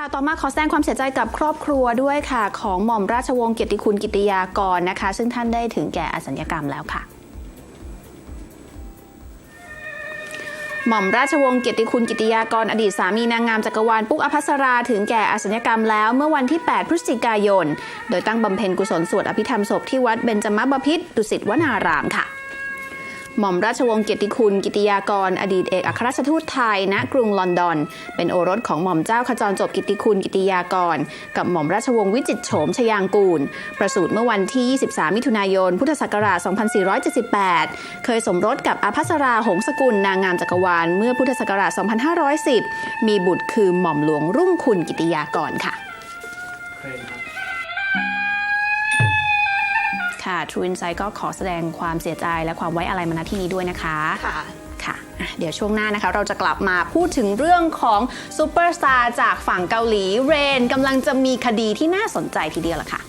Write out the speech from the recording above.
ค่ะต่อมาขอแสดงความเสียใจกับครอบครัวด้วยค่ะ ของหม่อมราชวงศ์เกียรติคุณกิติยากรนะคะ ซึ่งท่านได้ถึงแก่อสัญญกรรมแล้วค่ะหม่อมราชวงศ์เกียรติคุณกิติยากรอดีตสามีนางงามจักรวาลปุ๊กอภัสราถึงแก่อสัญญกรรมแล้วเมื่อวันที่ 8 พฤศจิกายน โดยตั้งบำเพ็ญกุศลสวดอภิธรรมศพที่วัดเบญจมบพิตรดุสิตวนารามค่ะ หม่อมราชวงศ์เกียรติคุณกิติยากร อดีตเอกอัครราชทูตไทยณกรุงลอนดอน เป็นโอรสของหม่อมเจ้าขจรจบกิติคุณกิติยากร กับหม่อมราชวงศ์วิจิตโฉมชยางกูล ประสูติเมื่อวันที่ 23 มิถุนายน พุทธศักราช 2478 เคยสมรสกับอภัสราหงสกุลนางงามจักรวาลเมื่อพุทธศักราช 2510 มีบุตรคือหม่อมหลวงรุ่งคุณกิติยากรค่ะ คยครับค่ะ True Insight ก็ขอแสดงความเสียใจและความไว้อะไรมาณที่นี้ด้วยนะคะค่ะค่ะอะเดี๋ยวช่วงหน้านะคะเราจะกลับมาพูดถึงเรื่องของซูเปอร์สตาร์จากฝั่งเกาหลีเรนกำลังจะมีคดีที่น่าสนใจทีเดียวล่ะค่ะ